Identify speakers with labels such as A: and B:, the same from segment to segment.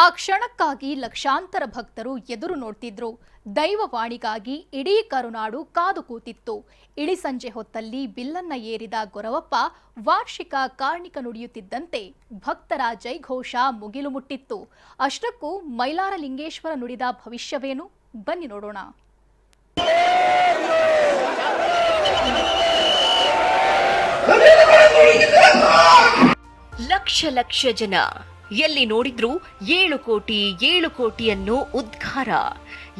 A: ಆ ಕ್ಷಣಕ್ಕಾಗಿ ಲಕ್ಷಾಂತರ ಭಕ್ತರು ಎದುರು ನೋಡ್ತಿದ್ರು. ದೈವವಾಣಿಗಾಗಿ ಇಡೀ ಕರುನಾಡು ಕಾದು ಕೂತಿತ್ತು. ಇಳಿ ಸಂಜೆ ಹೊತ್ತಲ್ಲಿ ಬಿಲ್ಲನ್ನ ಏರಿದ ಗೊರವಪ್ಪ ವಾರ್ಷಿಕ ಕಾರ್ಣಿಕ ನುಡಿಯುತ್ತಿದ್ದಂತೆ ಭಕ್ತರ ಜೈಘೋಷ ಮುಗಿಲು ಮುಟ್ಟಿತ್ತು. ಅಷ್ಟಕ್ಕೂ ಮೈಲಾರ ಲಿಂಗೇಶ್ವರ ನುಡಿದ ಭವಿಷ್ಯವೇನು? ಬನ್ನಿ ನೋಡೋಣ.
B: ಲಕ್ಷ ಲಕ್ಷ ಜನ ಎಲ್ಲಿ ನೋಡಿದ್ರೂ ಏಳು ಕೋಟಿ, ಏಳು ಕೋಟಿಯನ್ನು ಉದ್ಘಾರ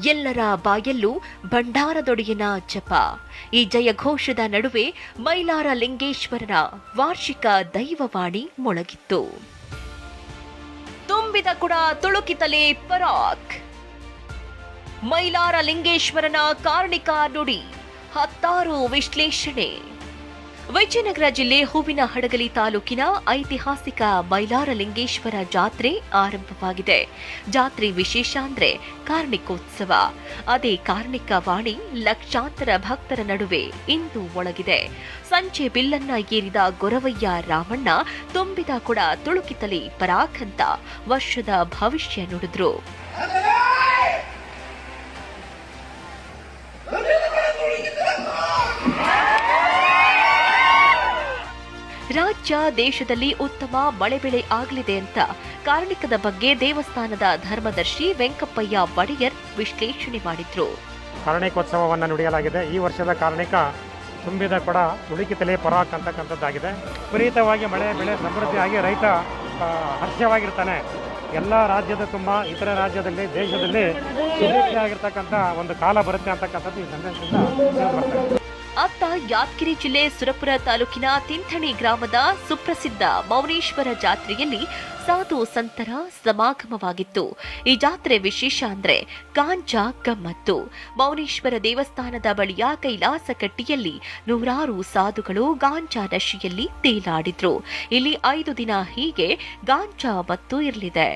B: ಎಲ್ಲರ ಬಾಯಲ್ಲೂ ಭಂಡಾರದೊಡೆಯನ ಜಪ. ಈ ಜಯಘೋಷದ ನಡುವೆ ಮೈಲಾರ ಲಿಂಗೇಶ್ವರನ ವಾರ್ಷಿಕ ದೈವವಾಣಿ ಮೊಳಗಿತ್ತು. ತುಂಬಿದ ಕುಡ ತುಳುಕಿತಲೇ ಪರಾಕ್. ಮೈಲಾರ ಲಿಂಗೇಶ್ವರನ ಕಾರ್ಣಿಕ ನುಡಿ, ಹತ್ತಾರು ವಿಶ್ಲೇಷಣೆ. ವಿಜಯನಗರ ಜಿಲ್ಲೆ ಹೂವಿನ ಹಡಗಲಿ ತಾಲೂಕಿನ ಐತಿಹಾಸಿಕ ಮೈಲಾರಲಿಂಗೇಶ್ವರ ಜಾತ್ರೆ ಆರಂಭವಾಗಿದೆ. ಜಾತ್ರೆ ವಿಶೇಷ ಅಂದ್ರೆ ಕಾರ್ಣಿಕೋತ್ಸವ. ಅದೇ ಕಾರ್ಣಿಕ ವಾಣಿ ಲಕ್ಷಾಂತರ ಭಕ್ತರ ನಡುವೆ ಇಂದು ಒಳಗಿದೆ. ಸಂಜೆ ಬಿಲ್ಲನ್ನ ಏರಿದ ಗೊರವಯ್ಯ ರಾಮಣ್ಣ ತುಂಬಿದ ಕೊಡ ತುಳುಕಿತಲಿ ಪರಾಖಂತ ವರ್ಷದ ಭವಿಷ್ಯ ನುಡಿದ್ರು. ರಾಜ್ಯ ದೇಶದಲ್ಲಿ ಉತ್ತಮ ಮಳೆ ಬೆಳೆ ಆಗಲಿದೆ ಅಂತ ಕಾರ್ಣಿಕದ ಬಗ್ಗೆ ದೇವಸ್ಥಾನದ ಧರ್ಮದರ್ಶಿ ವೆಂಕಪ್ಪಯ್ಯ ಒಡೆಯರ್ ವಿಶ್ಲೇಷಣೆ ಮಾಡಿದ್ರು.
C: ಕಾರ್ಣಿಕೋತ್ಸವವನ್ನು ನುಡಿಯಲಾಗಿದೆ. ಈ ವರ್ಷದ ಕಾರ್ಣಿಕ ತುಂಬಿದ ಕೊಡ ತುಳುಕಿತಲೆ ಪರ ಅಂತಕ್ಕಂಥದ್ದಾಗಿದೆ. ವಿಪರೀತವಾಗಿ ಮಳೆ ಬೆಳೆ ಸಮೃದ್ಧಿಯಾಗಿ ರೈತ ಹರ್ಷವಾಗಿರ್ತಾನೆ. ಎಲ್ಲ ರಾಜ್ಯದ ತುಂಬ, ಇತರ ರಾಜ್ಯದಲ್ಲಿ, ದೇಶದಲ್ಲಿ ಸುಭಿಕ್ಷೆ ಆಗಿರ್ತಕ್ಕಂಥ ಒಂದು ಕಾಲ ಬರುತ್ತೆ ಅಂತಕ್ಕಂಥದ್ದು ಈ ಸಂದೇಶದಿಂದ
B: ಅತ್ತ ಯಾದಗಿರಿ ಜಿಲ್ಲೆ ಸುರಪುರ ತಾಲೂಕಿನ ತಿಂಥಣಿ ಗ್ರಾಮದ ಸುಪ್ರಸಿದ್ಧ ಮೌನೇಶ್ವರ ಜಾತ್ರೆಯಲ್ಲಿ ಸಾಧು ಸಂತರ ಸಮಾಗಮವಾಗಿತ್ತು. ಈ ಜಾತ್ರೆ ವಿಶೇಷ ಅಂದ್ರೆ ಕಾಂಚ ಗಮ್ಮತ್ತು. ಮೌನೇಶ್ವರ ದೇವಸ್ಥಾನದ ಬಳಿಯ ಕೈಲಾಸ ಕಟ್ಟಿಯಲ್ಲಿ ನೂರಾರು ಸಾಧುಗಳು ಗಾಂಜಾ ನಶಿಯಲ್ಲಿ ತೇಲಾಡಿದ್ರು. ಇಲ್ಲಿ ಐದು ದಿನ ಹೀಗೆ ಗಾಂಜಾ ಮತ್ತು ಇರಲಿದೆ.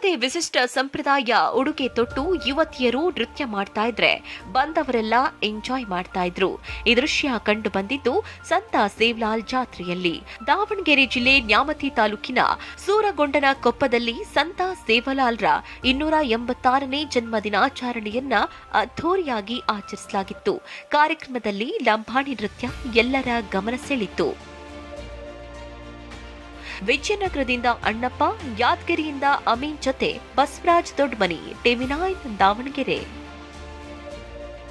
B: ತಮ್ಮದೇ ವಿಶಿಷ್ಟ ಸಂಪ್ರದಾಯ ಉಡುಗೆ ತೊಟ್ಟು ಯುವತಿಯರು ನೃತ್ಯ ಮಾಡ್ತಾ ಇದ್ರೆ ಬಂದವರೆಲ್ಲ ಎಂಜಾಯ್ ಮಾಡ್ತಾ ಇದ್ರು. ಈ ದೃಶ್ಯ ಕಂಡು ಬಂದಿದ್ದು ಸಂತ ಸೇವ್ಲಾಲ್ ಜಾತ್ರೆಯಲ್ಲಿ. ದಾವಣಗೆರೆ ಜಿಲ್ಲೆ ನ್ಯಾಮತಿ ತಾಲೂಕಿನ ಸೂರಗೊಂಡನ ಕೊಪ್ಪದಲ್ಲಿ ಸಂತ ಸೇವಲಾಲ್ರ ಇನ್ನೂರ ಎಂಬತ್ತಾರನೇ ಜನ್ಮ ದಿನಾಚರಣೆಯನ್ನ ಅದ್ಧೂರಿಯಾಗಿ ಆಚರಿಸಲಾಗಿತ್ತು. ಕಾರ್ಯಕ್ರಮದಲ್ಲಿ ಲಂಬಾಣಿ ನೃತ್ಯ ಎಲ್ಲರ ಗಮನ ಸೆಳೆಯಿತು. ವಿಜಯನಗರದಿಂದ ಅಣ್ಣಪ್ಪ ಯಾದಗಿರಿಯಿಂದ ಅಮೀನ್ ಜೊತೆ ಬಸವರಾಜ್ ದೊಡ್ಡಮನಿ ಟಿವಿ ನೈನ್ ದಾವಣಗೆರೆ.